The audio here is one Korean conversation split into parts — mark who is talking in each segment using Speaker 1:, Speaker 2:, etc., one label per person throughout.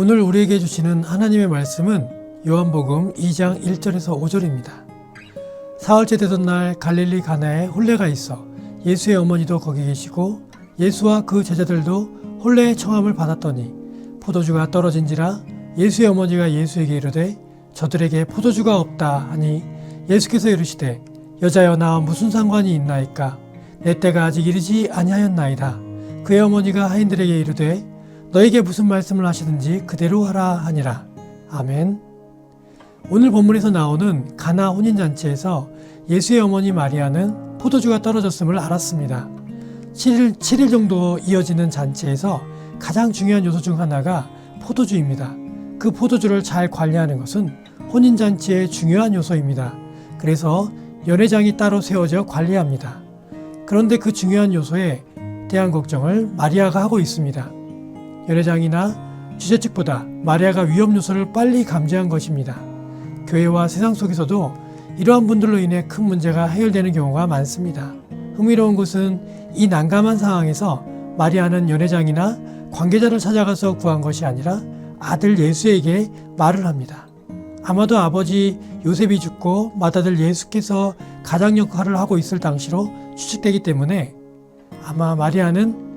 Speaker 1: 오늘 우리에게 주시는 하나님의 말씀은 요한복음 2장 1절에서 5절입니다. 사흘째 되던 날 갈릴리 가나에 혼례가 있어 예수의 어머니도 거기 계시고 예수와 그 제자들도 혼례의 청함을 받았더니 포도주가 떨어진지라 예수의 어머니가 예수에게 이르되 저들에게 포도주가 없다 하니 예수께서 이르시되 여자여 나와 무슨 상관이 있나이까 내 때가 아직 이르지 아니하였나이다 그의 어머니가 하인들에게 이르되 너에게 무슨 말씀을 하시든지 그대로 하라 하니라 아멘 오늘 본문에서 나오는 가나 혼인잔치에서 예수의 어머니 마리아는 포도주가 떨어졌음을 알았습니다. 7일, 7일 정도 이어지는 잔치에서 가장 중요한 요소 중 하나가 포도주입니다. 그 포도주를 잘 관리하는 것은 혼인잔치의 중요한 요소입니다. 그래서 연회장이 따로 세워져 관리합니다. 그런데 그 중요한 요소에 대한 걱정을 마리아가 하고 있습니다. 연회장이나 주재 측보다 마리아가 위험 요소를 빨리 감지한 것입니다. 교회와 세상 속에서도 이러한 분들로 인해 큰 문제가 해결되는 경우가 많습니다. 흥미로운 것은 이 난감한 상황에서 마리아는 연회장이나 관계자를 찾아가서 구한 것이 아니라 아들 예수에게 말을 합니다. 아마도 아버지 요셉이 죽고 맏아들 예수께서 가장 역할을 하고 있을 당시로 추측되기 때문에 아마 마리아는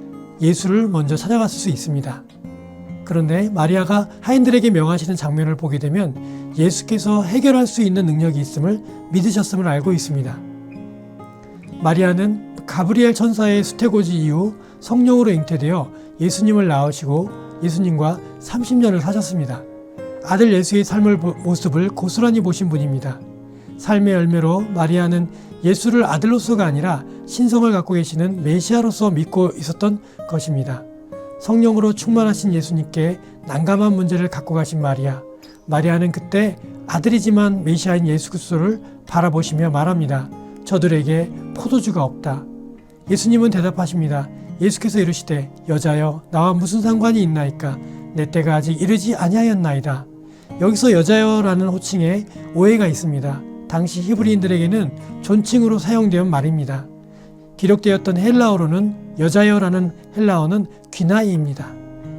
Speaker 1: 예수를 먼저 찾아갔을 수 있습니다. 그런데 마리아가 하인들에게 명하시는 장면을 보게 되면 예수께서 해결할 수 있는 능력이 있음을 믿으셨음을 알고 있습니다. 마리아는 가브리엘 천사의 수태고지 이후 성령으로 잉태되어 예수님을 낳으시고 예수님과 30년을 사셨습니다. 아들 예수의 삶을 모습을 고스란히 보신 분입니다. 삶의 열매로 마리아는 예수를 아들로서가 아니라 신성을 갖고 계시는 메시아로서 믿고 있었던 것입니다. 성령으로 충만하신 예수님께 난감한 문제를 갖고 가신 마리아. 마리아는 그때 아들이지만 메시아인 예수 그리스도를 바라보시며 말합니다. 저들에게 포도주가 없다. 예수님은 대답하십니다. 예수께서 이르시되 여자여 나와 무슨 상관이 있나이까 내 때가 아직 이르지 아니하였나이다. 여기서 여자여라는 호칭에 오해가 있습니다. 당시 히브리인들에게는 존칭으로 사용되었 말입니다. 기록되었던 헬라어로는 여자여라는 헬라어는 귀나이입니다.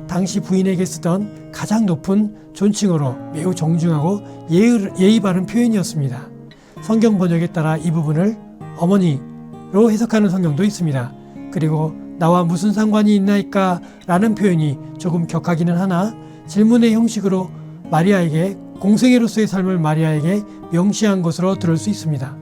Speaker 1: 당시 부인에게 쓰던 가장 높은 존칭어로 매우 정중하고 예의 바른 표현이었습니다. 성경 번역에 따라 이 부분을 어머니로 해석하는 성경도 있습니다. 그리고 나와 무슨 상관이 있나이까 라는 표현이 조금 격하기는 하나 질문의 형식으로 마리아에게 공생애로서의 삶을 마리아에게 명시한 것으로 들을 수 있습니다.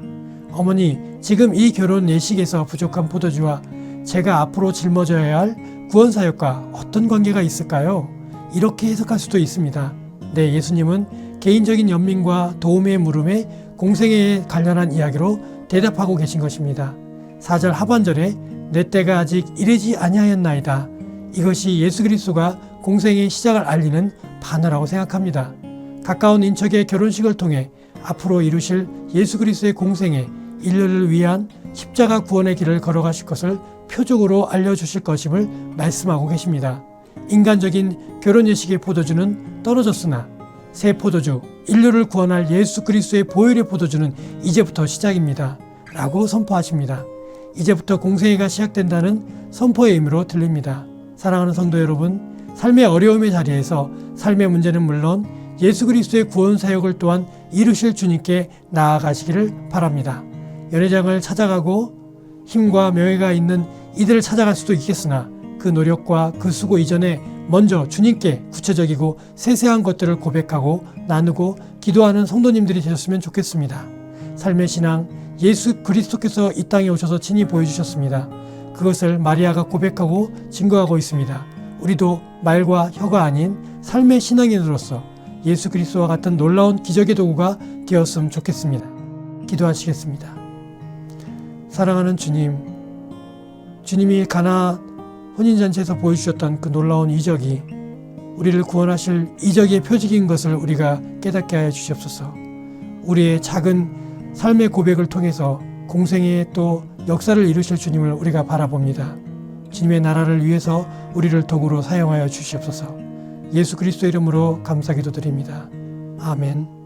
Speaker 1: 어머니, 지금 이 결혼 예식에서 부족한 포도주와 제가 앞으로 짊어져야 할 구원 사역과 어떤 관계가 있을까요? 이렇게 해석할 수도 있습니다. 네, 예수님은 개인적인 연민과 도움의 물음에 공생애에 관련한 이야기로 대답하고 계신 것입니다. 4절 하반절에 내 때가 아직 이르지 아니하였나이다. 이것이 예수 그리스도가 공생의 시작을 알리는 반어라고 생각합니다. 가까운 인척의 결혼식을 통해 앞으로 이루실 예수 그리스도의 공생에 인류를 위한 십자가 구원의 길을 걸어가실 것을 표적으로 알려주실 것임을 말씀하고 계십니다. 인간적인 결혼 예식의 포도주는 떨어졌으나 새 포도주, 인류를 구원할 예수 그리스도의 보혈의 포도주는 이제부터 시작입니다. 라고 선포하십니다. 이제부터 공생애가 시작된다는 선포의 의미로 들립니다. 사랑하는 성도 여러분, 삶의 어려움의 자리에서 삶의 문제는 물론 예수 그리스도의 구원 사역을 또한 이루실 주님께 나아가시기를 바랍니다. 연회장을 찾아가고 힘과 명예가 있는 이들을 찾아갈 수도 있겠으나 그 노력과 그 수고 이전에 먼저 주님께 구체적이고 세세한 것들을 고백하고 나누고 기도하는 성도님들이 되셨으면 좋겠습니다. 삶의 신앙, 예수 그리스도께서 이 땅에 오셔서 친히 보여주셨습니다. 그것을 마리아가 고백하고 증거하고 있습니다. 우리도 말과 혀가 아닌 삶의 신앙인으로서 예수 그리스도와 같은 놀라운 기적의 도구가 되었으면 좋겠습니다. 기도하시겠습니다. 사랑하는 주님, 주님이 가나 혼인잔치에서 보여주셨던 그 놀라운 이적이 우리를 구원하실 이적의 표적인 것을 우리가 깨닫게 하여 주시옵소서. 우리의 작은 삶의 고백을 통해서 공생의 또 역사를 이루실 주님을 우리가 바라봅니다. 주님의 나라를 위해서 우리를 도구로 사용하여 주시옵소서. 예수 그리스도 이름으로 감사 기도 드립니다. 아멘.